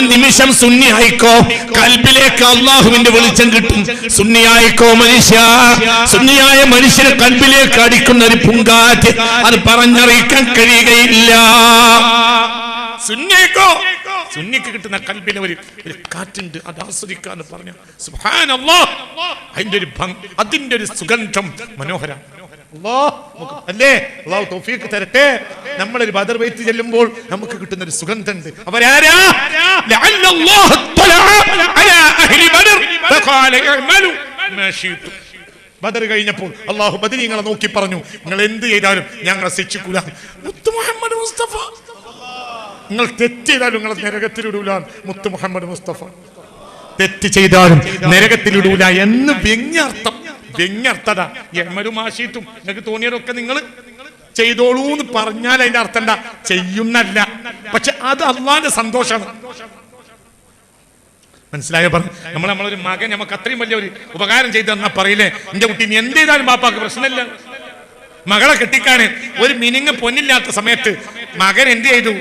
ഒരു നിമിഷം സുന്നി ആയിക്കോ. കൽബിലേക്ക് അള്ളാഹുവിന്റെ വെളിച്ചം കിട്ടും. സുന്നി ആയിക്കോ മനുഷ്യ. സുന്നിയായ മനുഷ്യനെ കൽബിലേക്ക് അടിക്കുന്ന ഒരു പൂങ്കാറ്റ് അത് പറഞ്ഞറിയിക്കാൻ കഴിയുകയില്ല. സുന്നിയായിക്കോ. സുന്നിക്ക് കിട്ടുന്ന കൽബിന് ഒരു ഒരു കാറ്റുണ്ട്. അത് ആസ്വദിക്കാന്ന് പറഞ്ഞു സുബ്ഹാനല്ലാഹ് അതിന്റെ ഒരു അതിന്റെ ഒരു സുഗന്ധം മനോഹരം. അല്ലേ? അള്ളാഹു തൗഫീഖ് തരട്ടെ. നമ്മളൊരു ബദർ വൈത്ത് ചെല്ലുമ്പോൾ നമുക്ക് കിട്ടുന്ന ഒരു സുഗന്ധമുണ്ട് അവരാരാ ബദർ. കഴിഞ്ഞപ്പോൾ അള്ളാഹു ബദരീങ്ങളെ നോക്കി പറഞ്ഞു നിങ്ങൾ എന്ത് ചെയ്താലും ഞങ്ങൾ ശിക്ഷിക്കൂല മുത്ത് മുഹമ്മദ് മുസ്തഫ. നിങ്ങൾ തെറ്റ് ചെയ്താലും നിങ്ങൾ നരകത്തിലിടൂല മുത്ത് മുഹമ്മദ് മുസ്തഫ. തെറ്റ് ചെയ്താലും നരകത്തിലിടൂല എന്ന് വ്യങ്ങർത്ഥം വ്യങ്ങർത്ഥത എമ്മരും ആശീത്തും നിങ്ങൾക്ക് തോന്നിയതൊക്കെ നിങ്ങൾ ചെയ്തോളൂ എന്ന് പറഞ്ഞാൽ അതിന്റെ അർത്ഥം എന്താ? ചെയ്യുന്നല്ല. പക്ഷെ അത് അള്ളാന്റെ സന്തോഷമാണ്. മനസ്സിലായോ? പറഞ്ഞു നമ്മൾ നമ്മളൊരു മകൻ നമുക്ക് അത്രയും വലിയ ഒരു ഉപകാരം ചെയ്തു തന്നാ പറയില്ലേ? എന്റെ കുട്ടി നീ എന്ത് ചെയ്താലും ബാപ്പാക്ക് പ്രശ്നമില്ല. മകളെ കെട്ടിക്കാണ്. ഒരു മിനിങ് പൊന്നില്ലാത്ത സമയത്ത് മകൻ എന്ത് ചെയ്തു?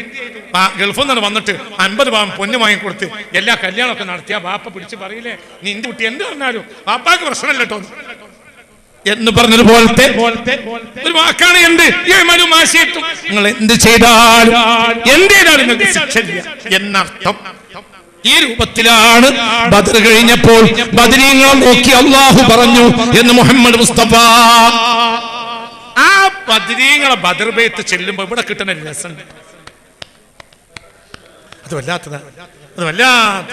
ഗൾഫിൽ നിന്ന് വന്നിട്ട് അൻപത് പാവം പൊന്ന് വാങ്ങിക്കൊടുത്ത് എല്ലാ കല്യാണമൊക്കെ നടത്തിയ ബാപ്പ പിടിച്ച് പറയില്ലേ നീ എന്ത് കുട്ടി എന്ത് പറഞ്ഞാലും ബാപ്പാക്ക് പ്രശ്നമില്ല കേട്ടോ. എന്ന് പറഞ്ഞത് പോലത്തെ ഒരു വാക്കാണ് എന്ത്? നിങ്ങൾ എന്ത് ചെയ്താലും എന്ത് ചെയ്താലും നിങ്ങൾക്ക് ശിക്ഷയില്ല. എന്നർത്ഥം. ഈ രൂപത്തിലാണ് ബദർ കഴിഞ്ഞപ്പോൾ ബദരീങ്ങളെ നോക്കി അള്ളാഹു പറഞ്ഞു എന്ന് മുഹമ്മദ് മുസ്തഫ ആ ബദരീങ്ങളെ ബദർ ബേത്ത് ചെല്ലുമ്പോ ഇവിടെ കിട്ടുന്ന ഒരു രസമുണ്ട് അത് വല്ലാത്തതാ അത് വല്ലാത്ത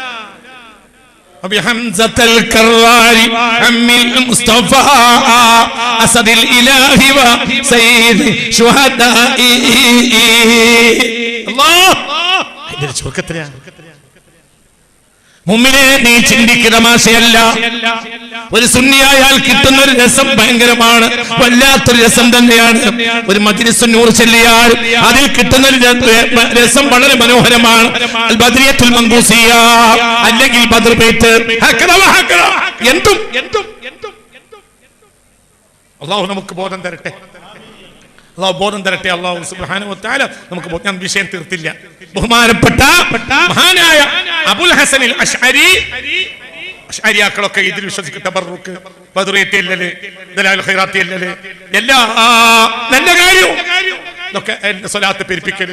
وبحمزة الكرار عم المصطفى أسد الإله وسيد شهداء الله ഇതിന്റെ ചുരുക്കത്തിലാണ് മുമ്പിനെ നീ ചിന്തിക്കുന്ന മാഷയല്ല ഒരു സുന്നിയായാൽ കിട്ടുന്ന ഒരു രസം ഭയങ്കരമാണ്. വല്ലാത്തൊരു രസം തന്നെയാണ്. ഒരു മജ്ലിസുന്നൂർ ചെല്ലിയാൽ അതിൽ കിട്ടുന്ന ഒരു രസം വളരെ മനോഹരമാണ്. ബദ്രിയത്തുൽ മങ്കൂസിയ അല്ലെങ്കിൽ വഹക്കറ. എന്തും എന്തും എന്തും. അള്ളാഹു നമുക്ക് ബോധം തരട്ടെ. അള്ളാഹു ബോധം തരട്ടെ അള്ളാഹു സുബ്ഹാനഹു വതആല. നമുക്ക് ഞാൻ വിഷയം തീർത്തില്ല. ബഹുമാനപ്പെട്ട മഹാനായ അബുൽ ഹസനിൽ അഷ്അരി അഷ്അരിയാക്കളൊക്കെ ഇതിൽ വിശ്വസിക്കും. തബറുക്ക് ബദറിയത്തി അല്ലല് ദലാൽ ഖൈറാത്തി അല്ലല് എല്ലാ നല്ല കാര്യവും ഇതൊക്കെ എന്റെ സ്വലാത്ത് പെരുപ്പിക്കൽ.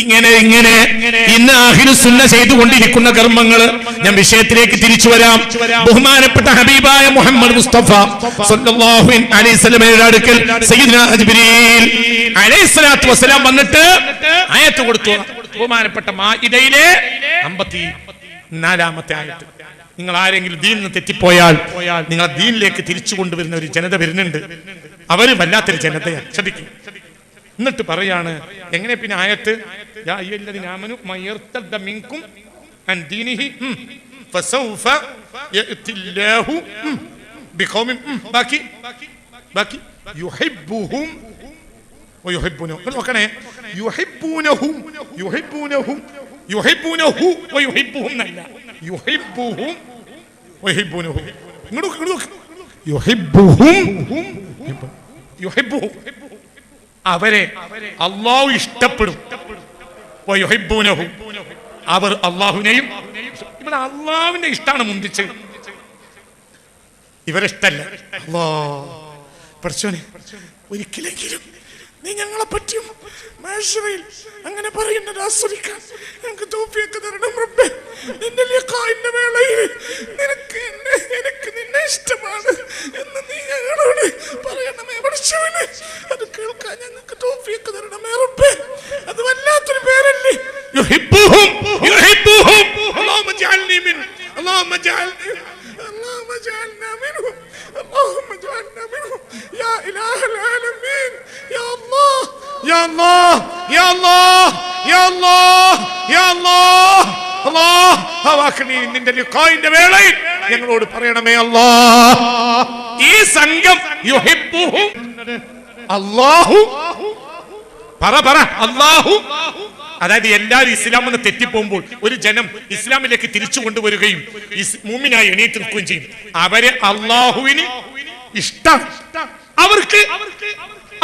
ഇങ്ങനെ ഇങ്ങനെ. ഇന്ന് ആഹിരു സുന്ന ചെയ്തുകൊണ്ടിരിക്കുന്ന കർമ്മങ്ങൾ ഞാൻ വിഷയത്തിലേക്ക് തിരിച്ചു വരാം. ബഹുമാനപ്പെട്ട ഹബീബായ മുഹമ്മദ് മുസ്തഫ സല്ലല്ലാഹു അലൈഹി വസല്ലമയുടെ അടുക്കൽ സയ്യിദ്ന ജിബ്രീൽ അലൈഹി സ്വലാത്തു വസ്സലാം വന്നിട്ട് ആയത്ത് കൊടുത്തു. ബഹുമാനപ്പെട്ട മാഇദയിലെ അമ്പത്തി നാലാമത്തെ ആയത്ത്. നിങ്ങൾ ആരെങ്കിലും ദീൻ നിന്ന് തെറ്റിപ്പോയാൽ നിങ്ങൾ ദീനിലേക്ക് തിരിച്ചു കൊണ്ടുവരുന്ന ഒരു ജനത വരുന്നുണ്ട്. അവർ വല്ലാത്തൊരു ജനതയാണ്. ശ്രദ്ധിക്കും. എന്നിട്ട് പറയാണ് എങ്ങനെ പിന്നെ ആയത്ത്? ഫസൗഫ യുഹിബ്ബുഹും യുഹിബ്ബുഹും ഇങ്ങോട്ട് യുഹിബ്ബുഹും അവരെ അള്ളാഹു ഇഷ്ടപ്പെടും. അവർ അള്ളാഹുവിനെയും ഇവിടെ അള്ളാഹുവിന്റെ ഇഷ്ടമാണ് മുന്തിച്ച്. ഇവരിഷ്ടല്ല. അല്ലാ. പഠിച്ചോനെ ഒരിക്കലെങ്കിലും നീ ഞങ്ങളെ പറ്റിയും മേശയിൽ അങ്ങനെ പറയുന്നത് ആസ്വദിക്കാൻ ഞങ്ങൾക്ക് തോപ്പിയൊക്കെ തരണം റബ്ബെ. നിന്റെ ലിഖായിന്റെ വേളയിൽ നിനക്ക് എന്നെ എനിക്ക് നിന്നെ ഇഷ്ടമാണ് എന്ന് നീ ഞങ്ങളോട് പറയണമേ പഠിച്ചവന് അത് കേൾക്കാൻ ഞങ്ങൾക്ക് തോപ്പിയൊക്കെ തരണമേ റബ്ബെ. അത് വല്ലാത്തൊരു പേരല്ലേ. യുഹിബ്ബുഹും യുഹിബ്ബുഹും. അല്ലാഹുമ്മ ജഅൽനി മിൻ അല്ലാഹുമ്മ ജഅൽനി اللهم اجعلنا منهم اللهم اجعلنا منهم يا اله العالمين يا الله يا الله يا الله يا الله يا الله الله ഹവാക്കിനി നിന്റെ ലിഖായിന്റെ വേളയിൽ ഞങ്ങളോട് പറയണമേ അല്ലാ ഈ സംഘം യുഹിബ്ബുഹും അല്ലാഹു പറ പറ അല്ലാഹു അതായത് എല്ലാവരും ഇസ്ലാം എന്ന് തെറ്റിപ്പോകുമ്പോൾ ഒരു ജനം ഇസ്ലാമിലേക്ക് തിരിച്ചു കൊണ്ടുവരികയും മൂമിനായി എണീറ്റ് നിൽക്കുകയും ചെയ്യും. അവരെ അള്ളാഹുവിന് ഇഷ്ടം അവർക്ക്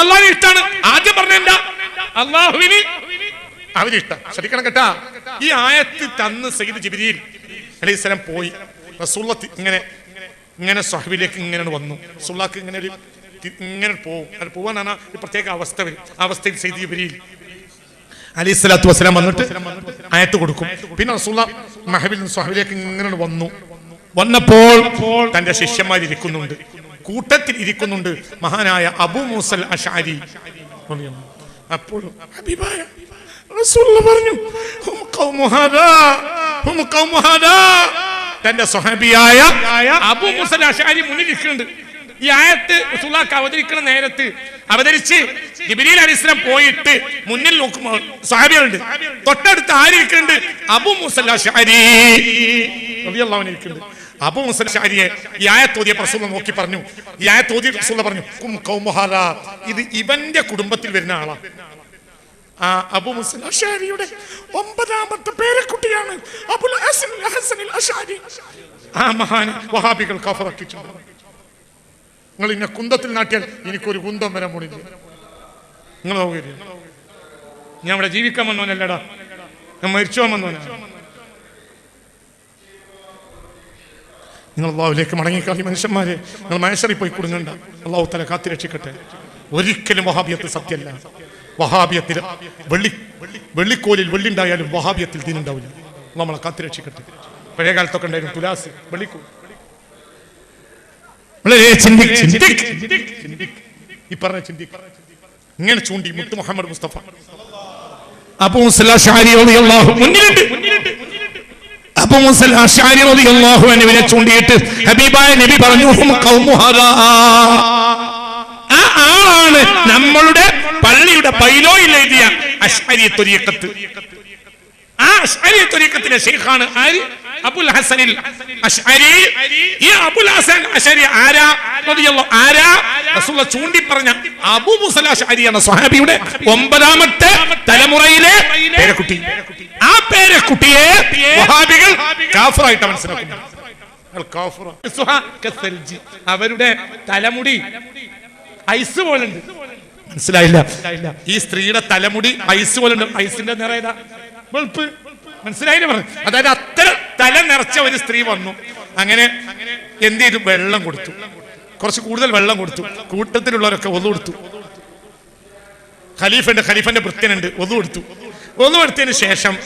അള്ളാഹു ഇഷ്ടമാണ് ആദ്യം പറഞ്ഞ അള്ളാഹുവിന് അവരിഷ്ടം ശ്രദ്ധിക്കണം കേട്ടാ. ഈ ആയത്ത് തന്ന് സയ്യിദ് ജിബിരിയിൽ അലൈഹി സ്വലാം പോയി. റസൂള്ള ഇങ്ങനെ ഇങ്ങനെ സഹബിലേക്ക് ഇങ്ങനെ വന്നു. സുള്ളാക്ക് ഇങ്ങനെ ഒരു ഇങ്ങനെ പോകും അത് പോവാനാണ് ഒരു പ്രത്യേക അവസ്ഥ വരും അവസ്ഥയിൽ സയ്യിദ് ജിബ്രീൽ. അലൈഹി സ്വലാത്തു വസ്സലാം വന്നിട്ട് അയത്ത് കൊടുക്കും. പിന്നെ റസൂള്ള മഹബിൽ സ്വഹബിലേക്ക് ഇങ്ങനെ വന്നു. വന്നപ്പോൾ തന്റെ ശിഷ്യന്മാർ ഇരിക്കുന്നുണ്ട്. കൂട്ടത്തിൽ ഇരിക്കുന്നുണ്ട് മഹാനായ അബു മൂസൽ അഷാരി റസൂലുള്ള പറഞ്ഞു. തന്റെ സ്വഹാബിയായ അബു മുസൽ അഷാരി മുന്നിലിരിക്കുന്നുണ്ട് ഈ ആയത്ത് റസൂലുള്ളാഹിക്ക് അവതരിക്കുന്ന നേരത്ത് അവതരിച്ച് ജിബ്രീൽ അലിസ്ലാം പോയിട്ട് മുന്നിൽ നോക്കുമ്പോൾ സ്വഹാബികളുണ്ട്. തൊട്ടടുത്ത് ആരിക്കുന്നുണ്ട് അബു മുസല്ല ഷാരി ഇരിക്കുന്നുണ്ട്. അബു മുസൽ ഷാരിയെ ഈ ആയത്തോതിയ പ്രസൂല നോക്കി പറഞ്ഞു. ഈ ആയത്തോതിയ പ്രസൂല പറഞ്ഞു കൗമുഹാല ഇത് ഇവന്റെ കുടുംബത്തിൽ വരുന്ന ആളാ. ആ അബു മുസൽ അഷാരിയുടെ ഒമ്പതാമത്തെ പേരക്കുട്ടിയാണ് അബുൽ ഹസൻ അഷാരി ആ മഹാൻ വഹാബികൾ കഫറക്കിച്ചു നിങ്ങൾ ഇന്നെ കുന്തത്തിൽ നാട്ടിയാൽ എനിക്കൊരു കുന്തം വരാൻ പോണില്ല നിങ്ങൾ നോക്കില്ല ഞാൻ ഇവിടെ ജീവിക്കാൻ വന്നവനല്ലടാ. ഞാൻ മരിച്ചു പോകാൻ വന്നവനാ. നിങ്ങൾ അള്ളാഹുലേക്ക് മടങ്ങിക്കളി മനുഷ്യന്മാരെ. നിങ്ങൾ മനുഷ്യറി പോയി കുടുങ്ങണ്ട. അള്ളാഹു തല കാത്തിരക്ഷിക്കട്ടെ ഒരിക്കലും വഹാബിയത്ത് സത്യമല്ല. വഹാബിയത്തിൽ വെള്ളി വെള്ളിക്കോലിൽ വെള്ളിണ്ടായാലും വഹാബിയത്തിൽ തീനുണ്ടാവില്ല നമ്മളെ കാത്തിരക്ഷിക്കട്ടെ പഴയ കാലത്തൊക്കെ ഉണ്ടായിരുന്നു തുലാസ് വെള്ളിക്കോൽ വളരെ ചിന്തിക്ക്, ചിന്തിക്ക്, ചിന്തിക്ക്. ഈ പറഞ്ഞ ചിന്തിക്ക്. ഇങ്ങനെ ചൂണ്ടി മുത്ത് മുഹമ്മദ് മുസ്തഫ. റളിയല്ലാഹു മുന്നിലുണ്ട്. റളിയല്ലാഹു അൻഹുവിനെ ചൂണ്ടിയിട്ട് ഹബീബായ നബി പറഞ്ഞു ആ ആളാണ് നമ്മളുടെ പള്ളിയുടെ പൈലോയിൽ എഴുതിയ അഷ്അരി ത്വരീഖത്ത്. ആ അഷ്അരി ത്വരീഖത്തിലെ ശൈഖാണ് ആര്? അബുൽ ഹസനിൽ അഷ്അരി ഈ അബുൽ ഹസൻ അഷ്അരി ആരാ? റളിയല്ലാഹു ആരാ? ചൂണ്ടി പറഞ്ഞ അബൂ മുസല എന്ന സ്വഹാബിയുടെ ഒമ്പതാമത്തെ തലമുറയിലെ പേരക്കുട്ടി. ആ പേരക്കുട്ടിയെ വഹാബികൾ കാഫറായിട്ട് മനസ്സിലാക്കുന്നു. അവരുടെ തലമുടി ഐസ് പോലെ ഉണ്ട് മനസ്സിലായില്ല. ഈ സ്ത്രീയുടെ തലമുടി ഐസ് പോലെ ഉണ്ട് ഐസിന്റെ നിറയതാ വെളുപ്പ്. മനസ്സിലായില്ല പറഞ്ഞു? അതായത് അത്ര തല നിറച്ച ഒരു സ്ത്രീ വന്നു. അങ്ങനെ എന്ത് ചെയ്തു? വെള്ളം കൊടുത്തു. കുറച്ച് കൂടുതൽ വെള്ളം കൊടുത്തു. കൂട്ടത്തിലുള്ളവരൊക്കെ ഒതു കൊടുത്തു. ഖലീഫുണ്ട് ഖലീഫന്റെ ഭൃത്യനുണ്ട് ഒതു കൊടുത്തു. ഒതു എടുത്തതിന് ശേഷം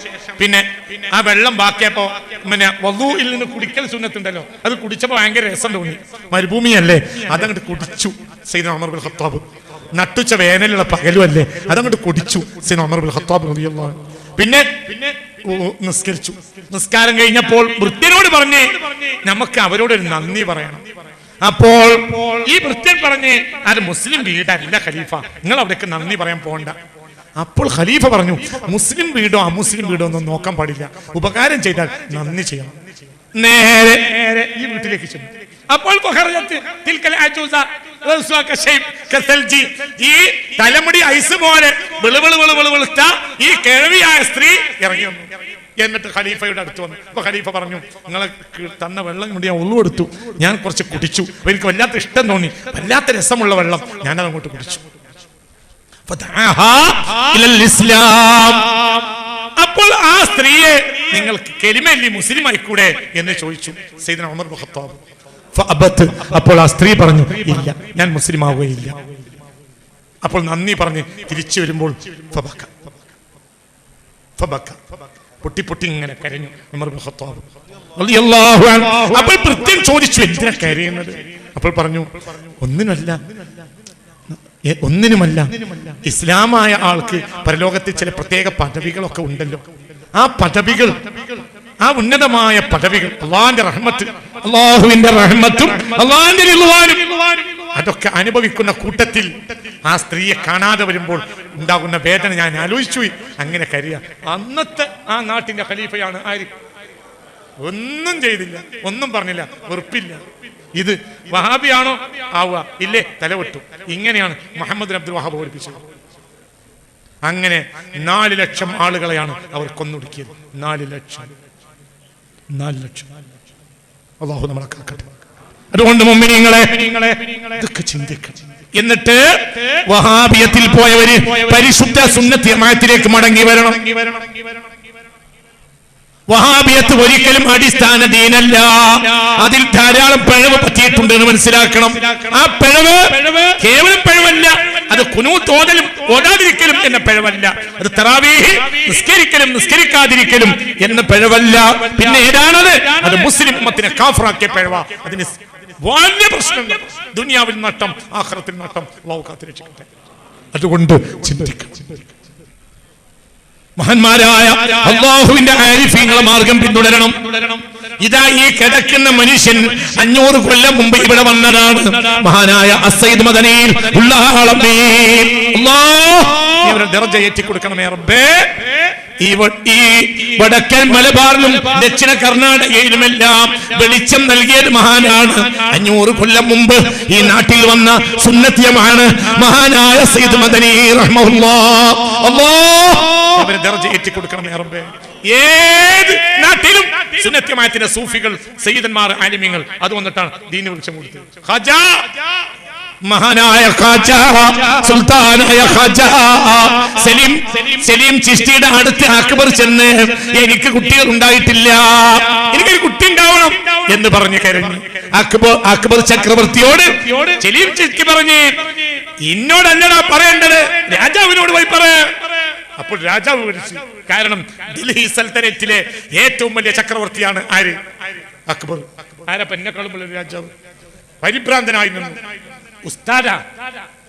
പിന്നെ ആ വെള്ളം ബാക്കിയപ്പോ പിന്നെ വധുവിൽ നിന്ന് കുടിക്കൽ സുന്നത്തുണ്ടല്ലോ. അത് കുടിച്ചപ്പോ ഭയങ്കര രസം തോന്നി. മരുഭൂമിയല്ലേ? അതങ്ങോട്ട് കുടിച്ചു. Zaid Umar bin Khattab. നട്ടുച്ച വേനലുള്ള പകലും അല്ലേ അതങ്ങോട്ട് കുടിച്ചു. സൈദ് അമർ ബിൻ ഖത്താബ് പിന്നെ പിന്നെ നിസ്കരിച്ചു. നിസ്കാരം കഴിഞ്ഞപ്പോൾ വൃത്യനോട് പറഞ്ഞേ നമുക്ക് അവരോട് ഒരു നന്ദി പറയണം. അപ്പോൾ ഈ വൃത്യൻ പറഞ്ഞ് അത് മുസ്ലിം വീടല്ല ഖലീഫ. നിങ്ങൾ അവിടേക്ക് നന്ദി പറയാൻ പോകണ്ട. അപ്പോൾ ഖലീഫ പറഞ്ഞു മുസ്ലിം വീടോ അമുസ്ലിം വീടോ ഒന്നും നോക്കാൻ പാടില്ല. ഉപകാരം ചെയ്താൽ നന്ദി ചെയ്യണം. നേരെ നേരെ ഈ വീട്ടിലേക്ക് ചെന്നു. അപ്പോൾ. ഈ തലമുടി ഐസ് പോലെ വെളുവെളു ഈ കിഴവിയായ സ്ത്രീ ഇറങ്ങി വന്നു. എന്നിട്ട് ഖലീഫയുടെ അടുത്ത് വന്നു. അപ്പൊ ഖലീഫ പറഞ്ഞു നിങ്ങളെ തന്ന വെള്ളം കൊണ്ട് ഞാൻ ഉള്ളു എടുത്തു ഞാൻ കുറച്ച് കുടിച്ചു. എനിക്ക് വല്ലാത്ത ഇഷ്ടം തോന്നി. വല്ലാത്ത രസമുള്ള വെള്ളം. ഞാൻ അതങ്ങോട്ട് കുടിച്ചു. അപ്പോൾ ആ സ്ത്രീയെ നിങ്ങൾക്ക് കെലിമല്ലി മുസ്ലിം ആയിക്കൂടെ എന്ന് ചോദിച്ചു സൈദന ഉമർ മുഹത്താബ്. അപ്പോൾ ആ സ്ത്രീ പറഞ്ഞു ഇല്ല ഞാൻ മുസ്ലിം ആവുകയില്ല അപ്പോൾ നന്ദി പറഞ്ഞ് തിരിച്ചു വരുമ്പോൾ ഫബക്ക. ഫബക്ക. പൊട്ടി പൊട്ടി ഇങ്ങനെ കരഞ്ഞു. അപ്പോൾ കൃത്യം ചോദിച്ചു എന്തിനാ കരയുന്നത് അപ്പോൾ പറഞ്ഞു ഒന്നിനല്ല ഒന്നിനുമല്ല ഇസ്ലാമായ ആൾക്ക് പരലോകത്തിൽ ചില പ്രത്യേക പദവികളൊക്കെ ഉണ്ടല്ലോ ആ പദവികൾ ആ ഉന്നതമായ പദവികൾ അള്ളാന്റെ റഹ്മത്ത് അള്ളാഹുവിന്റെ റഹ്മത്തും അള്ളാന്റെ അതൊക്കെ അനുഭവിക്കുന്ന കൂട്ടത്തിൽ ആ സ്ത്രീയെ കാണാതെ വരുമ്പോൾ ഉണ്ടാകുന്ന വേദന ഞാൻ ആലോചിച്ചു. അങ്ങനെ കരുക അന്നത്തെ ആ നാട്ടിന്റെ ഖലീഫയാണ് ആര്? ഒന്നും ചെയ്തില്ല. ഒന്നും പറഞ്ഞില്ല. വെറുപ്പില്ല. ഇത് വഹാബിയാണോ ആവുക? ഇല്ലേ? തലവെട്ടു. ഇങ്ങനെയാണ് മുഹമ്മദ് അബ്ദുൽ വഹാബ് പഠിപ്പിച്ചത് അങ്ങനെ നാല് ലക്ഷം ആളുകളെയാണ് അവർ കൊന്നൊടുക്കിയത്. നാല് ലക്ഷം. നാല് ലക്ഷം. അള്ളാഹു നമ്മളെ കാക്കട്ടെ. അതുകൊണ്ട് മുമ്പിനിങ്ങളെ ഇതൊക്കെ ചിന്തിക്കണം എന്നിട്ട് വഹാബിയത്തിൽ പോയവര് പരിശുദ്ധ സുന്നത്തിയമായത്തിലേക്ക് മടങ്ങി വരണം. വഹാബിയത്ത് ഒരിക്കലും അടിസ്ഥാന ദീനല്ല. അതിൽ ധാരാളം പിഴവ് പറ്റിയിട്ടുണ്ട് എന്ന് മനസ്സിലാക്കണം. ആ പിഴവ് കേവലം പിഴവല്ല. അത് കുനു തോതലും ഓടാതിരിക്കലും എന്ന പിഴവല്ല. അത് തറാവീഹ് നിസ്കരിക്കലും നിസ്കരിക്കാതിരിക്കലും എന്ന പിഴവല്ല. പിന്നെ ഏതാണത്? അത് മുസ്ലിം ഉമ്മത്തിനെ കാഫറാക്കിയ പിഴവ. അതിന് വലിയ പ്രശ്നങ്ങൾ. ദുനിയാവിൽ നട്ടം ആഹ്റത്തിൽ നട്ടം അള്ളാഹു കാത്തിരക്ഷിക്കട്ടെ. അതുകൊണ്ട് ചിന്തിക്കണം. മഹാന്മാരായ അള്ളാഹുവിന്റെ ആരിഫീങ്ങളെ മാർഗം പിന്തുടരണം. ഇതാ ഈ കിടക്കുന്ന മനുഷ്യൻ അഞ്ഞൂറ് കൊല്ലം മുമ്പ് ഇവിടെ വന്നതാണ്. മഹാനായ അസൈദ് മദനയിൽ ഉള്ള ആളമ്മേ ഇവരെ ദർജ ഏറ്റി കൊടുക്കണമേ റബ്ബേ. ഈ ഈ വടക്കൻ മലബാറിലും ദക്ഷിണ കർണാടകയിലുമെല്ലാം വെളിച്ചം നൽകിയത് മഹാനാണ്. അഞ്ഞൂറ് കൊല്ലം മുമ്പ് ഈ നാട്ടിൽ വന്ന സുന്നത്യമാണ് മഹാനായ സയ്യിദ് മദനി റഹ്മഹുല്ലാ. അല്ലാഹ് അവരെ ദർജ ഏറ്റി റബ്ബേ. ഏത് നാട്ടിലും സുന്നത്യമായത്തിന്റെ സൂഫികൾ സയ്യിദന്മാർ ആലിമ്യങ്ങൾ അത് വന്നിട്ടാണ് ദീനി വൃക്ഷം കൊടുത്തത്. മഹാനായ ഖാജ സുൽത്താനായ ഖാജ. സലീം സലീം ചിഷ്ടിയുടെ അടുത്ത് അക്ബർ ചെന്ന് എനിക്ക് കുട്ടികൾ ഉണ്ടായിട്ടില്ല. എനിക്കൊരു കുട്ടി ഉണ്ടാവണം. എന്ന് പറഞ്ഞു കരഞ്ഞു. അക്ബർ അക്ബർ ചക്രവർത്തിയോട് സലീം ചിഷ്ടി പറഞ്ഞ് ഇന്നോടല്ലടാ പറയേണ്ടത്. രാജാവിനോട് പോയി പറ. അപ്പോൾ രാജാവ് വിളിച്ചു. കാരണം ദില്ലി സൽത്തനറ്റിലെ ഏറ്റവും വലിയ ചക്രവർത്തിയാണ് ആര്? അക്ബർ. ആരപ്പ എന്നെക്കാളും രാജാവ്? പരിഭ്രാന്തനായി നിന്നു. ഉസ്താദാ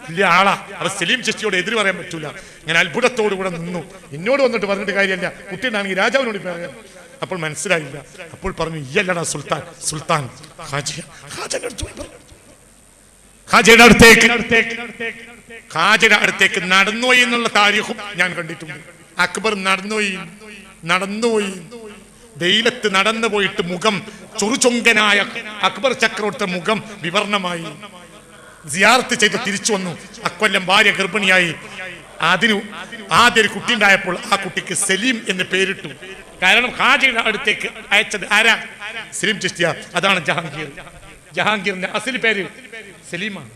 വലിയ ആളാ. അവ സലീം ചേച്ചിയോട് എതിര് പറയാൻ പറ്റൂല. ഞാൻ അത്ഭുതത്തോടു കൂടെ നിന്നു. എന്നോട് വന്നിട്ട് പറഞ്ഞിട്ട് കാര്യമല്ല. കുട്ടിയുണ്ടാണെങ്കിൽ രാജാവിനോട് പറയാം. അപ്പോൾ മനസ്സിലായില്ല. അപ്പോൾ പറഞ്ഞു ഇയല്ലടാ സുൽത്താൻ സുൽത്താൻ ഹാജി അടുത്ത് അടുത്തേക്ക്. ഹാജയുടെ അടുത്തേക്ക് നടന്നുപോയി എന്നുള്ള താരീഖും ഞാൻ കണ്ടിട്ടുണ്ട്. അക്ബർ നടന്നുപോയി നടന്നുപോയി വെയിലത്ത് നടന്നു പോയിട്ട് മുഖം ചൊറുചൊങ്കനായ അക്ബർ ചക്രവർത്തി മുഖം വിവർണമായി സിയാർത്ത് ചെയ്ത് തിരിച്ചു വന്നു. അക്കൊല്ലം ഭാര്യ ഗർഭിണിയായി. അതിനു ആദ്യ ഒരു കുട്ടി ഉണ്ടായപ്പോൾ ആ കുട്ടിക്ക് സലീം എന്ന് പേരിട്ടു. കാരണം ഹാജിയുടെ അടുത്തേക്ക് അയച്ചത് ആരാ? സലീം ചിസ്റ്റിയ അതാണ് ജഹാംഗീർ. ജഹാംഗീറിന്റെ അസലി പേര് സലീമാണ്.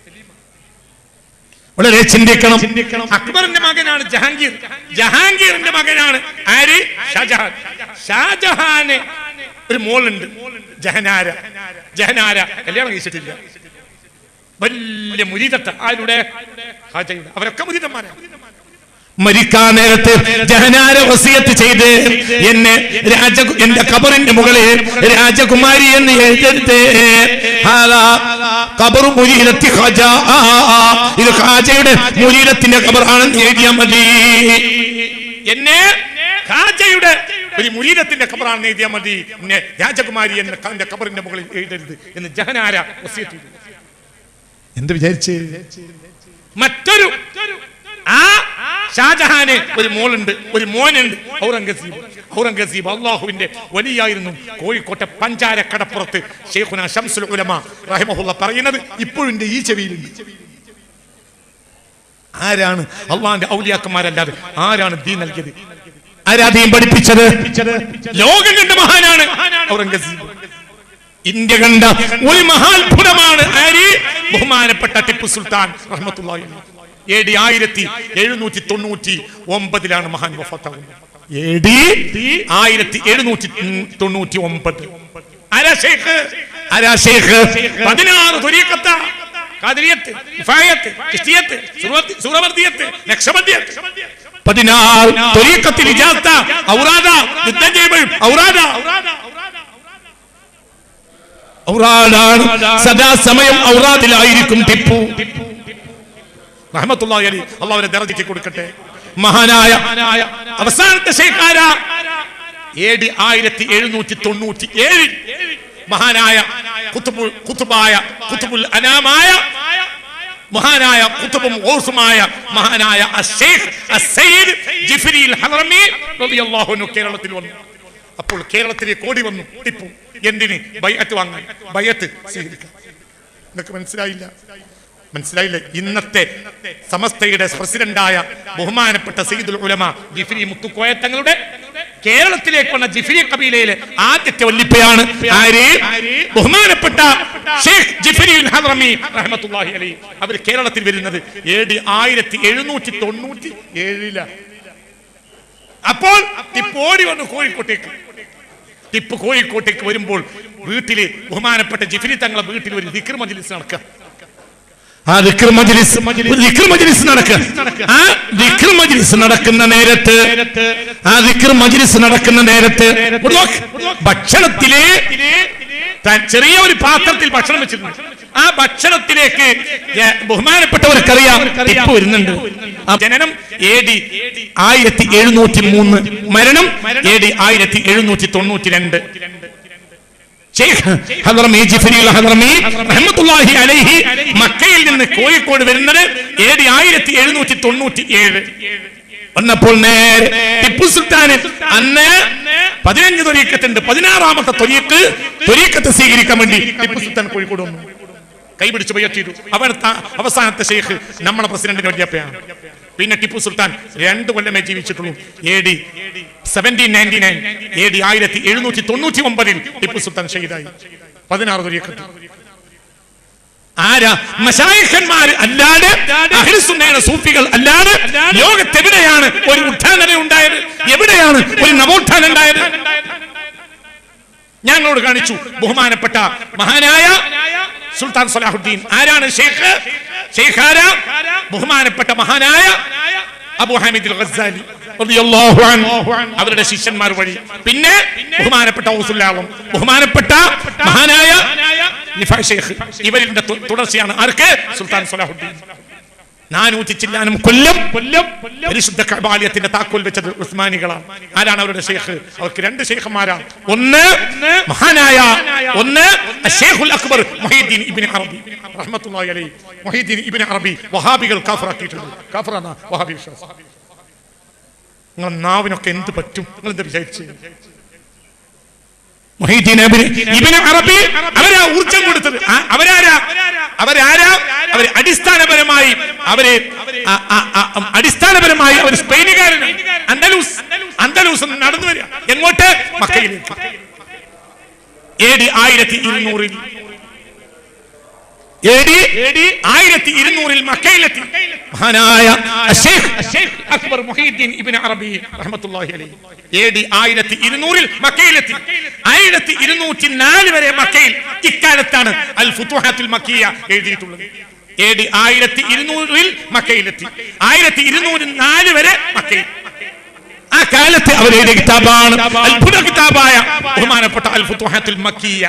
വളരെ ചിന്തിക്കണം. അക്ബറിന്റെ മകനാണ് ജഹാംഗീർ. ജഹാംഗീറിന്റെ മകനാണ് ആര്? ഷാജഹാൻ. ഷാജഹാന് ഒരു മോളുണ്ട്. ജഹനാര. ജഹനാര. കല്യാണം കഴിച്ചിട്ടില്ല. വലിയ മുരീതത്ത് ആരുടെ? ഹാജയുടെ അവരൊക്കെ മുരീതന്മാരാണ് മരിക്കാൻ നേരത്ത് ജഹനാര വസിയത്ത് ചെയ്ത് എന്നെ രാജ എന്റെ കബറിന്റെ മുകളിൽ രാജകുമാരി എന്ന് എഴുതരുത്. ഹാലാ കബറു മുരീരത്തി ഖജ. ഇത് ഖാജയുടെ മുരീരത്തിന്റെ കബറാണെന്ന് എഴുതിയാൽ മതി. എന്നെ ഖാജയുടെ ഒരു മുരീരത്തിന്റെ കബറാണെന്ന് എഴുതിയാൽ മതി. എന്നെ രാജകുമാരി എന്ന കബറിന്റെ മുകളിൽ എഴുതരുത് എന്ന് ജഹനാര വസിയത്ത് ചെയ്തു എന്ത് വിചാരിച്ച്? മറ്റൊരു ആ ഷാജഹാന് ഒരു മോളുണ്ട് ഒരു മോനുണ്ട്. ഔറംഗസീബ് ഔറംഗസീബ് അള്ളാഹുവിന്റെ വലിയായിരുന്നു കോഴിക്കോട്ടെ പഞ്ചാര കടപ്പുറത്ത് ഷെയ്ഖുന ഷംസുൽ ഉലമ റഹിമഹുള്ള പറയുന്നത് ഇപ്പോഴും ഈ ചെവിയിലുണ്ട്. ആരാണ് അള്ളാഹിന്റെ ഔലിയാക്കന്മാരല്ലാതെ ആരാണ് ദീ നൽകിയത്? ആരാധീയം പഠിപ്പിച്ചത്? ലോകം കണ്ട മഹാനാണ് ഔറംഗസീബ്. ഇന്ത്യ കണ്ട ഒരു മഹാത്ഭുതമാണ് ആര്? ബഹുമാനപ്പെട്ട ടിപ്പു സുൽത്താൻ ആയിരത്തി എഴുന്നൂറ്റി തൊണ്ണൂറ്റി ഒമ്പതിലാണ് മഹാൻ വഫാത്താകുന്നത്. ആയിരത്തി എഴുന്നൂറ്റി തൊണ്ണൂറ്റി ഒമ്പത്. പതിനാറ് തൊരീക്കത്ത ചിശ്തിയത്ത് സുറവത്തി- സുറവർദിയത്ത് നക്ഷബന്ദിയത്ത് ഔറാദ ഔറാദ. ഔറാദാണ്. സദാസമയം ഔറാദിലായിരിക്കും ടിപ്പു. റഹ്മത്തുള്ളാഹി അലി അള്ളാഹുവിനെ ദർജയ്ക്ക് കൊടുക്കട്ടെ. മഹാനായ അവസാനത്തെ ശേഖാര. എ ഡി ആയിരത്തി എഴുന്നൂറ്റി തൊണ്ണൂറ്റി ഏഴിൽ മഹാനായ കുത്തുബുൽ കുത്തുബായ കുത്തുബുൽ അനാമായ മഹാനായ കുത്തുബും ഓസുമായ മഹാനായ അസ്സയ്യിദ് ജിഫ്രിൽ ഹറമി റളിയല്ലാഹു അൻഹു കേരളത്തിൽ വന്നു. അപ്പോൾ കേരളത്തിലേക്ക് ഓടി വന്നു. ടിപ്പു എന്തിന്? ബയ്യത്ത് വാങ്ങാൻ. ബയ്യത്ത് സ്വീകരിക്കാം. നിങ്ങൾക്ക് മനസ്സിലായില്ല? മനസ്സിലായില്ലേ? ഇന്നത്തെ സമസ്തയുടെ പ്രസിഡന്റായ ബഹുമാനപ്പെട്ട സയ്യിദുൽ ഉലമ ജിഫിരി മുത്തുക്കോയ തങ്ങളുടെ കേരളത്തിലേക്ക് വന്ന ജിഫിരി കബീലയിലെ ആദ്യത്തെ വല്ലിപ്പയാണ് ബഹുമാനപ്പെട്ട ഷെയ്ഖ് ജിഫിരി അവർ കേരളത്തിൽ വരുന്നത് ഏടി ആയിരത്തി എഴുന്നൂറ്റി തൊണ്ണൂറ്റി ഏഴില. അപ്പോൾ ടിപ്പു ഓടി വന്നു കോഴിക്കോട്ടേക്ക്. ടിപ്പ് കോഴിക്കോട്ടേക്ക് വരുമ്പോൾ വീട്ടിൽ ബഹുമാനപ്പെട്ട ജിഫിനി തങ്ങളെ വീട്ടിൽ ഒരു ദിക്ർ മജ്ലിസ് നടക്കുക ആ ദിക്ർ മജ്ലിസ് ദിക്ർ മജ്ലിസ്. നടക്കുക ആ ദിക്ർ മജ്ലിസ് നടക്കുന്ന നേരത്ത് ആ ദിക്ർ മജ്ലിസ് നടക്കുന്ന നേരത്ത് ഭക്ഷണത്തിലെ താൻ ചെറിയ ഒരു പാത്രത്തിൽ ഭക്ഷണം വെച്ചിരുന്നു ആ ഭക്ഷണത്തിലേക്ക് ബഹുമാനപ്പെട്ടവർക്കറിയാം ടിപ്പ് വരുന്നുണ്ട്. ജനനം എ ഡി ആയിരത്തി എഴുന്നൂറ്റി മൂന്ന് മരണം എ ഡി ആയിരത്തി എഴുന്നൂറ്റി തൊണ്ണൂറ്റി രണ്ട് മക്കയിൽ നിന്ന് കോഴിക്കോട് വരുന്നത് ഏടി ആയിരത്തി എഴുന്നൂറ്റി തൊണ്ണൂറ്റി ഏഴ് വന്നപ്പോൾ നേരെ ടിപ്പു സുൽത്താൻ അന്ന് പതിനഞ്ച് തൊരീക്കത്തുണ്ട് പതിനാറാമത്തെ തൊരീക്ക് തൊരീക്കത്ത് സ്വീകരിക്കാൻ വേണ്ടി ടിപ്പു സുൽത്താൻ കോഴിക്കോട് വന്നു. കൈപിടിച്ച് ചെയ്തു. അവിടുത്തെ അവസാനത്തെ ഷെയ്ഖ് നമ്മളെ പ്രസിഡന്റിന്റെ വല്യപ്പയാണ്. പിന്നെ ടിപ്പു സുൽത്താൻ രണ്ടു കൊല്ലമേ ജീവിച്ചിട്ടുള്ളൂ. Seventeen ninety nine A D ആയിരത്തി എഴുന്നൂറ്റി തൊണ്ണൂറ്റി ഒമ്പതിൽ ടിപ്പു സുൽത്താൻ ഷെയ്ദായി പതിനാറ് തൊരീക്കത്ത് ആരാ? മശായിഖന്മാർ അല്ലാതെ അഹ്ലുസുന്നയുടെ സൂഫികൾ അല്ലാതെ ലോകത്തെവിടെയാണ് ഒരു ഉത്ഥാനത ഉണ്ടായത്? എവിടെയാണ് ഒരു നവോത്ഥാനം ഉണ്ടായത്? ഞങ്ങളോട് കാണിച്ചു ബഹുമാനപ്പെട്ട മഹാനായ സുൽത്താൻ സലാഹുദ്ദീൻ. ആരാണ് ഷെയ്ഖ്? ഷെയ്ഖ് ആരാ? ബഹുമാനപ്പെട്ട മഹാനായ അബു ഹാമിദ് ഗസാലി അവരുടെ ശിഷ്യന്മാർ വഴി. പിന്നെ ബഹുമാനപ്പെട്ട ഔസുല്ലാവും ബഹുമാനപ്പെട്ട മഹാനായ ഇവരിന്റെ തുടർച്ചയാണ്. ആർക്ക്? സുൽത്താൻ സലാഹുദ്ദീൻ. നാനൂറ്റി ചില്ലാനും കൊല്ലം കൊല്ലം പരിശുദ്ധ കബാലയത്തിന്റെ താക്കോൽ വെച്ചത് ഉസ്മാനികളാണ്. ആരാണ് അവരുടെ ഷെയ്ഖ് അവർക്ക് രണ്ട് ഷെയ്ഖന്മാരാണ് ഒന്ന് മഹാനായ ഒന്ന് ഷെയ്ഖുൽ അക്ബർ മൊഹീദ്ദീൻ ഇബ്നു അറബി. റഹ്മത്തുള്ളാഹി അലൈഹി. മൊഹീദ്ദീൻ ഇബ്നു അറബി വഹാബികൾ കാഫറാക്കിയിട്ടുണ്ട്. കാഫറാണ് വഹാബി വിശ്വാസം നിങ്ങൾ നാവിനൊക്കെ എന്ത് പറ്റും? നിങ്ങൾ എന്ത് വിചാരിച്ചു? അറബി അവരാ ഊർജം കൊടുത്തത്. അവരാരാ? അവരാരാ? അവർ അടിസ്ഥാനപരമായി അവർ അടിസ്ഥാനപരമായി അവർ സ്പെയിനുകാരനാണ്. അന്തലൂസ് അന്തലൂസ്. നടന്നു വരിക. എങ്ങോട്ട്? മക്കയിലേക്ക്. എ ഡി ആയിരത്തി ഇരുന്നൂറിൽ. ആയിരത്തി ഇരുന്നൂറിൽ മക്കയിലെത്തി. മഹാനായ അക്ബർ മുഹീദ്ദീൻ ഇബ്നു അറബി റഹ്മത്തുള്ളാഹി അലൈഹി. എ ഡി ആയിരത്തി ഇരുന്നൂറിൽ മക്കയിലെത്തി. ആയിരത്തി ഇരുന്നൂറ്റി നാല് വരെ മക്കയിൽ ഇക്കാലത്താണ് അൽ ഫുത്തുഹാത്തുൽ മക്കിയ എഴുതിയിട്ടുള്ളത്. എ ഡി ആയിരത്തി ഇരുന്നൂറിൽ മക്കയിലെത്തി. ആയിരത്തി ഇരുന്നൂറ്റി നാല് വരെ മക്കയിൽ. ആ കാലത്ത് അവർ എഴുതിയ കിതാബാണ്. അത്ഭുത കിതാബായ ബഹുമാനപ്പെട്ട അൽ ഫുത്തുഹാത്തുൽ മക്കിയ.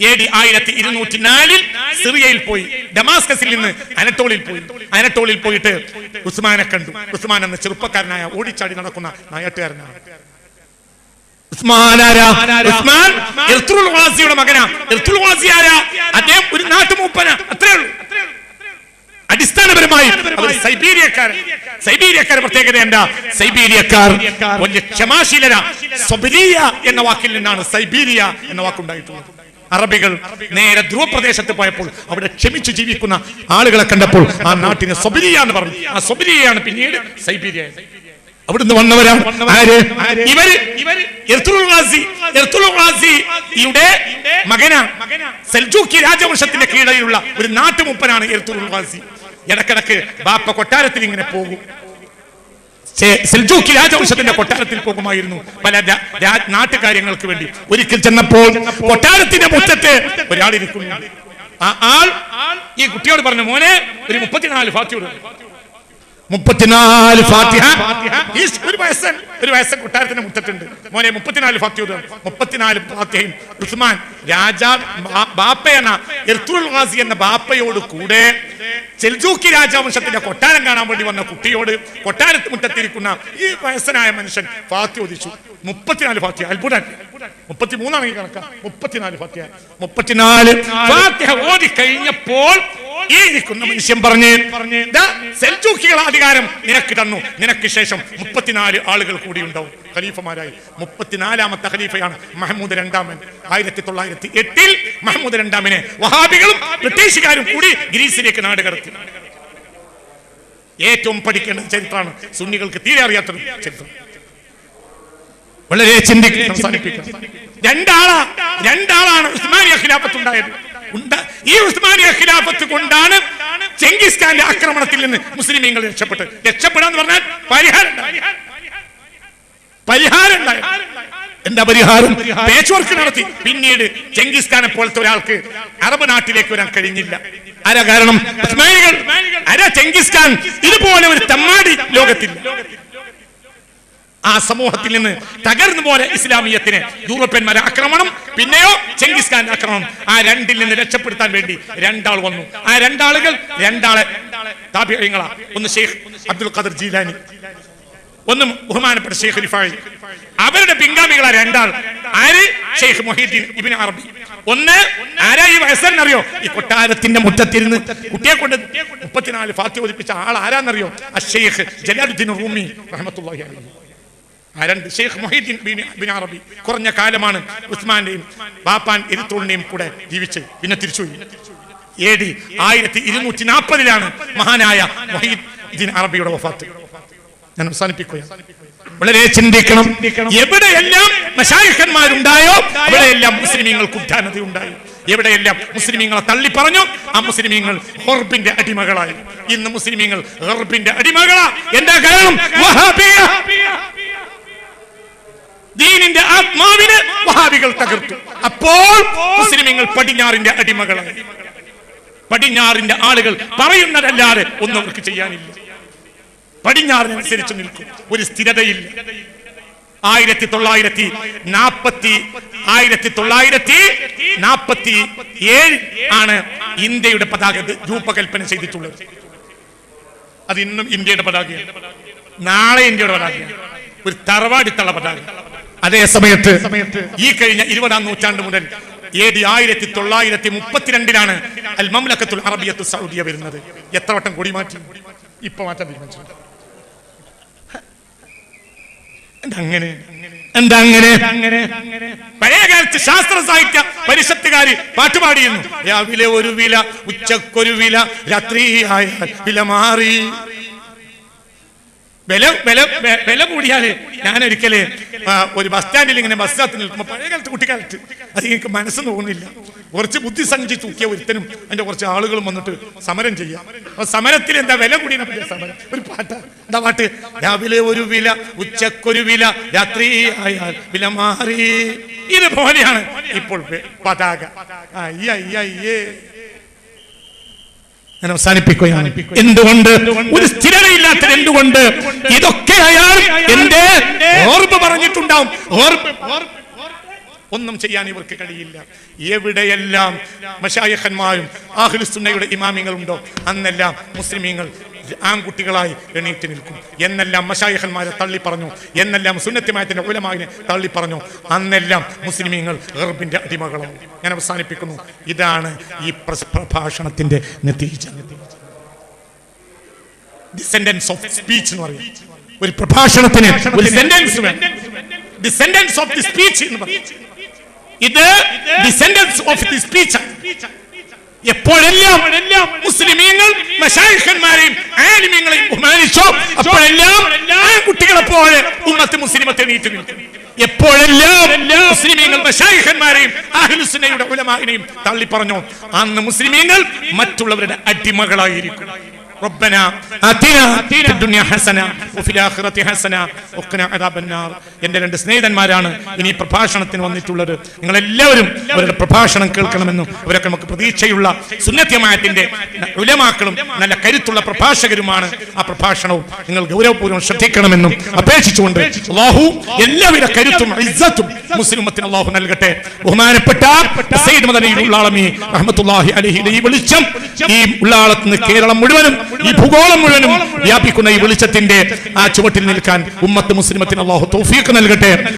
എ ഡി ആയിരത്തി ഇരുന്നൂറ്റി നാലിൽ സിറിയയിൽ പോയി. ഡമാസ്കസിൽ നിന്ന് അനട്ടോളിൽ പോയി. അനട്ടോളിൽ പോയിട്ട് ഉസ്മാനെ കണ്ടു. ഉസ്മാൻ എന്ന ചെറുപ്പക്കാരനായ ഓടിച്ചാടി നടക്കുന്ന നായട്ടുകാരനാണ് വാസിയുടെ മകനാ. ആരാ? അദ്ദേഹം ഒരു നാട്ടുമൂപ്പന. അത്രേ ഉള്ളൂ. അടിസ്ഥാനപരമായി അവർ സൈബീരിയക്കാരൻ സൈബീരിയക്കാരുടെ പ്രത്യേകത എന്താ? സൈബീരിയക്കാർ വലിയ ക്ഷമാശീലര. സ്വബിലിയ എന്ന വാക്കിൽ നിന്നാണ് സൈബീരിയ എന്ന വാക്കുണ്ടായിട്ടുള്ളത്. അറബികൾ നേരെ ധ്രുവപ്രദേശത്ത് പോയപ്പോൾ അവിടെ ക്ഷമിച്ചു ജീവിക്കുന്ന ആളുകളെ കണ്ടപ്പോൾ ആ നാട്ടിന് സ്വബിലിയ എന്ന് പറഞ്ഞു. ആ സ്വബിലിയാണ് പിന്നീട് സൈബീരിയ. അവിടുന്ന് വന്നവരാണ് ആര്? ഇവർ? ഇർത്തുൽ മകനാണ് സെൽജൂക്കി രാജവംശത്തിന്റെ കീഴിലുള്ള ഒരു നാട്ടുമുപ്പനാണ് ഇർത്തുൽ ഇടക്കിടക്ക് ബാപ്പ കൊട്ടാരത്തിൽ ഇങ്ങനെ പോകും. സെൽജൂക്കി രാജവംശത്തിന്റെ കൊട്ടാരത്തിൽ പോകുമായിരുന്നു. പല നാട്ടുകാര്യങ്ങൾക്ക് വേണ്ടി. ഒരിക്കൽ ചെന്നപ്പോൾ കൊട്ടാരത്തിന്റെ മുറ്റത്ത് ഒരാൾ ഇരിക്കുന്നു ആ ആൾ ഈ കുട്ടിയോട് പറഞ്ഞു മോനെ ഒരു മുപ്പത്തിനാല് ഫാത്തിയോട് മുപ്പത്തിനാല് ഫാത്തിഹ. ഈ ഒരു വയസ്സൻ ഒരു വയസ്സൻ കൊട്ടാരത്തിന്റെ മുറ്റത്തുണ്ട്. മോനെ മുപ്പത്തിനാല് ഫാത്തിഹ മുപ്പത്തിനാല് ഫാത്തിഹയും ഉസ്മാൻ രാജാ ബാപ്പയെന്ന ഇർത്തുൽ ഗാസി എന്ന ബാപ്പയോട് കൂടെ ചെൽജൂക്കി രാജവംശത്തിന്റെ കൊട്ടാരം കാണാൻ വേണ്ടി വന്ന കുട്ടിയോട് കൊട്ടാരത്ത് മുറ്റത്തിരിക്കുന്ന ഈ വയസ്സനായ മനുഷ്യൻ ഫാത്തി ഒതിച്ചു മുപ്പത്തിനാല് ഫാത്തിയ അത്ഭുതം. മുപ്പത്തിമൂന്നാണ് ഈ കണക്ക. മുപ്പത്തിനാല് ഫാത്തിയ മുപ്പത്തിനാല്. ഫാത്തിഹ ഓതി കഴിഞ്ഞപ്പോൾ ഈ ഇരിക്കുന്ന മനുഷ്യൻ പറഞ്ഞു പറഞ്ഞ് "ദാ, സെൽജൂക്കികൾ അധികാരം നിനക്ക് തന്നു. നിനക്ക് ശേഷം മുപ്പത്തിനാല് ആളുകൾ കൂടി ഉണ്ടാവും. ഖലീഫമാരായി. മുപ്പത്തിനാലാമത്തെ ഖലീഫയാണ് മഹമ്മൂദ് രണ്ടാമൻ. ആയിരത്തി തൊള്ളായിരത്തി എട്ടിൽ മഹമ്മൂദ് രണ്ടാമനെ വഹാബികളും ബ്രിട്ടീഷുകാരും കൂടി ഗ്രീസിലേക്ക് നാട് കടത്തി. ഏറ്റവും പഠിക്കേണ്ട ചരിത്രമാണ് സുന്നികൾക്ക് തീരെ അറിയാത്തത് ചരിത്രം. വളരെ ചിന്തിക്കുന്ന അവസാനിപ്പിക്കാം രണ്ടാളാ രണ്ടാളാണ് ഉസ്മാനിയ ഖിലാഫത്ത് ഉണ്ടായത് ഉണ്ട- ഈ ഉസ്മാനിയ ഖിലാഫത്ത് കൊണ്ടാണ് ചെങ്കിസ് ഖാന്റെ ആക്രമണത്തിൽ നിന്ന് മുസ്ലിമീങ്ങൾ രക്ഷപ്പെട്ട് രക്ഷപ്പെടാന്ന് പറഞ്ഞാൽ പരിഹാരം പരിഹാരം എന്താ പരിഹാരം? പേച്ച് വർക്ക് നടത്തി. പിന്നീട് ചെങ്കിസ് ഖാനെ പോലത്തെ ഒരാൾക്ക് അറബ് നാട്ടിലേക്ക് വരാൻ കഴിഞ്ഞില്ല. ആരാ കാരണം? ഉസ്മാനികൾ. ആരാ ചെങ്കിസ് ഖാൻ? ഇതുപോലെ ഒരു തമ്മാടി ലോകത്തിൽ ആ സമൂഹത്തിൽ നിന്ന് തകർന്നു പോലെ ഇസ്ലാമിയത്തിന് യൂറോപ്യന്മാരെ ആക്രമണം പിന്നെയോ ചെങ്കിസ് ഖാൻ ആക്രമണം. ആ രണ്ടിൽ നിന്ന് രക്ഷപ്പെടുത്താൻ വേണ്ടി രണ്ടാൾ വന്നു. ആ രണ്ടാളുകൾ രണ്ടാളെ താപികളാ ഒന്ന് ഷെയ്ഖ് അബ്ദുൽ ഖദർ ജീലാനി ഒന്ന് ബഹുമാനപ്പെട്ട ഷെയ്ഖ് റിഫായി. അവരുടെ പിൻഗാമികളാ രണ്ടാൾ ആര്? ഷെയ്ഖ് മൊഹീദ്ദീൻ ഇബിൻ അറബി. ഒന്ന് ആരാ ഈ വയസ്സറിനറിയോ ഈ കൊട്ടാരത്തിന്റെ മുറ്റത്തിരുന്ന് കുട്ടിയെ കൊണ്ട് മുപ്പത്തിനാല് ഫാത്തി ഒതിപ്പിച്ച ആൾ ആരാന്നറിയോ? ആ ഷെയ്ഖ് ജലാലുദ്ദീൻ റൂമി റഹ്മത്തുള്ളാഹി ആരണ്ട് ഷെയ്ഖ് മൊഹീദ്ദീൻ ബിൻ അറബി കുറഞ്ഞ കാലമാണ് ഉസ്മാന്റെയും ബാപ്പാൻ എരിത്തോളിന്റെയും കൂടെ ജീവിച്ച് പിന്നെ തിരിച്ചു എ ഡി ആയിരത്തി ഇരുന്നൂറ്റി നാൽപ്പതിലാണ് മഹാനായ മൊഹീദ്ദീൻ അറബിയുടെ വഫാത്ത്. ഞാൻ അവസാനിപ്പിക്കുകയാണ്. വളരെ ചിന്തിക്കണം. എവിടെയെല്ലാം മശായിഖന്മാരുണ്ടായോ അവിടെയെല്ലാം മുസ്ലിമീങ്ങൾക്ക് ഉദ്ധാനത ഉണ്ടായി എവിടെയെല്ലാം മുസ്ലിമീങ്ങളെ തള്ളി പറഞ്ഞു ആ മുസ്ലിമീങ്ങൾ ഹോർബിന്റെ അടിമകളായി. ഇന്ന് മുസ്ലിമീങ്ങൾ ഹോർബിന്റെ അടിമകളാ. എന്താ കാരണം? ആത്മാവിനെ ആത്മാവിന് വഹാബികൾ തകർത്തു. അപ്പോൾ മുസ്ലിമീങ്ങൾ പടിഞ്ഞാറിന്റെ അടിമകളായി. പടിഞ്ഞാറിന്റെ ആളുകൾ പറയുന്നതല്ലാതെ ഒന്നും അവർക്ക് ചെയ്യാനില്ല. പടിഞ്ഞാറിനനുസരിച്ച് നിൽക്കും. ഒരു സ്ഥിരതയില്ല. ആയിരത്തി തൊള്ളായിരത്തി നാപ്പത്തി ആയിരത്തി തൊള്ളായിരത്തി നാപ്പത്തി ഏഴ് ആണ് ഇന്ത്യയുടെ പതാക രൂപകൽപ്പന ചെയ്തിട്ടുള്ളത്. അത് ഇന്നും ഇന്ത്യയുടെ പതാകയാണ്. നാളെ ഇന്ത്യയുടെ പതാകയാണ്. ഒരു തറവാടിത്തള പതാക. അതേ സമയത്ത് ഈ കഴിഞ്ഞ ഇരുപതാം നൂറ്റാണ്ട് മുതൽ ഡി ആയിരത്തി തൊള്ളായിരത്തി മുപ്പത്തിരണ്ടിലാണ് അൽ മംലക്കത്തുൽ അറബിയത്തു സൗദിയ വരുന്നത്. എത്ര വട്ടം കൊടി മാറ്റി? ഇപ്പൊ മാറ്റാൻ തീരുമാനിച്ചു അങ്ങനെ എന്താ അങ്ങനെ അങ്ങനെ പഴയ കാലത്ത് ശാസ്ത്ര സാഹിത്യ പരിഷത്തുകാരി പാട്ടുപാടിയിരുന്നു. രാവിലെ ഒരു വില ഉച്ചക്കൊരു വില രാത്രി ആയാൽ വില മാറി. വില വില വില കൂടിയാൽ ഞാൻ ഒരിക്കൽ ഒരു ബസ് സ്റ്റാൻഡിൽ ഇങ്ങനെ ബസ് കാത്ത് നിൽക്കുമ്പോൾ പഴയ കാലത്ത് കുട്ടിക്കാലത്ത് അത് എനിക്ക് മനസ്സ് തോന്നുന്നില്ല. കുറച്ച് ബുദ്ധി സഞ്ചി തൂക്കിയ ഒരുത്തനും അതിന്റെ കുറച്ച് ആളുകളും വന്നിട്ട് സമരം ചെയ്യാം. അപ്പൊ സമരത്തിൽ എന്താ വില കൂടിയ സമരം. ഒരു പാട്ട. എന്താ പാട്ട്? രാവിലെ ഒരു വില ഉച്ചക്കൊരു വില രാത്രി ആയാൽ വില മാറി. ഇതുപോലെയാണ് ഇപ്പോൾ വെ- പതാക. അയ്യ അയ്യേ ഞാൻ അവസാനിപ്പിക്കുകയാണ്. എന്തുകൊണ്ട്? ഒരു സ്ഥിരതയില്ലാത്തത് എന്തുകൊണ്ട്? ഇതൊക്കെ അയാൾ എന്റെ ഓർമ്മ പറഞ്ഞിട്ടുണ്ടാവും. ഓർമ്മ ഒന്നും ചെയ്യാൻ ഇവർക്ക് കഴിയില്ല. എവിടെയെല്ലാം മഷായഖന്മാരും ആഹുലുസുന്നയുടെ ഇമാമിങ്ങളുണ്ടോ? അന്നെല്ലാം മുസ്ലിമീങ്ങൾ ആൺകുട്ടികളായി എണീറ്റ് നിൽക്കും. എന്നെല്ലാം മഷായഹന്മാരെ തള്ളി പറഞ്ഞു. എന്നെല്ലാം സുന്നത്തിമായത്തിന്റെ ഉലമാവിനെ തള്ളി പറഞ്ഞു. അന്നെല്ലാം മുസ്ലിമീങ്ങൾ ഗർബിന്റെ അടിമകളാണ് ഞാൻ അവസാനിപ്പിക്കുന്നു. ഇതാണ് ഈ പ്രഭാഷണത്തിന്റെ നതീജ. ഡിസെൻഡൻസ് ഓഫ് സ്പീച്ച് എന്ന് പറയും. ഒരു പ്രഭാഷണത്തിന് ഒരു sentence descendants of the speech എന്ന് പറയും. ഇത് ഡിസെൻഡൻസ് ഓഫ് ദി സ്പീച്ച് എപ്പോഴെല്ലാം മുസ്ലിമീങ്ങൾ മശായിഖന്മാരെയും ആലിമ്യങ്ങളെയും ബഹുമാനിച്ചോ അപ്പോഴെല്ലാം കുട്ടികളെ പോലെ ഉമ്മത്ത് മുസ്ലിമത്തെ നീട്ടി നിൽക്കും. എപ്പോഴെല്ലാം മുസ്ലിമീങ്ങൾ മശായിഖന്മാരെയും അഹ്ലുസുന്നയുടെ ഉലമാവിനെയും തള്ളി പറഞ്ഞു അന്ന് മുസ്ലിമീങ്ങൾ മറ്റുള്ളവരുടെ അടിമകളായിരിക്കും. ربنا آتنا في الدنيا حسنة وفي الآخرة حسنة وقنا عذاب النار എന്റെ രണ്ട് സ്നേഹിതന്മാരാണ് ഇനി ഈ പ്രഭാഷണത്തിന് വന്നിട്ടുള്ളത് നിങ്ങൾ എല്ലാവരും അവരുടെ പ്രഭാഷണം കേൾക്കണമെന്നും അവരൊക്കെ നമുക്ക് പ്രതീക്ഷയുള്ള സുന്നത്യമായത്തിന്റെ ഉലമാക്കളും നല്ല കരുത്തുള്ള പ്രഭാഷകരുമാണ് ആ പ്രഭാഷണവും നിങ്ങൾ ഗൗരവപൂർവ്വം ശ്രദ്ധിക്കണമെന്നും അപേക്ഷിച്ചുകൊണ്ട് അള്ളാഹു എല്ലാവിധ കരുത്തും ഇസ്സത്തും മുസ്ലിമത്തിന് അള്ളാഹു നൽകട്ടെ ബഹുമാനപ്പെട്ട സയ്യിദ് മദനി ഉള്ളാളമി റഹ്മത്തുള്ളാഹി അലഹിയുടെ ഈ വെളിച്ചം ഈ ഉള്ളാളത്ത് നിന്ന് കേരളം മുഴുവനും ഈ ഭൂഗോളം മുഴുവനും വ്യാപിക്കുന്ന ഈ വെളിച്ചത്തിന്റെ ആ ചുവട്ടിൽ നിൽക്കാൻ ഉമ്മത്ത് മുസ്ലിമത്തിന് അള്ളാഹു തൗഫീഖ് നൽകട്ടെ.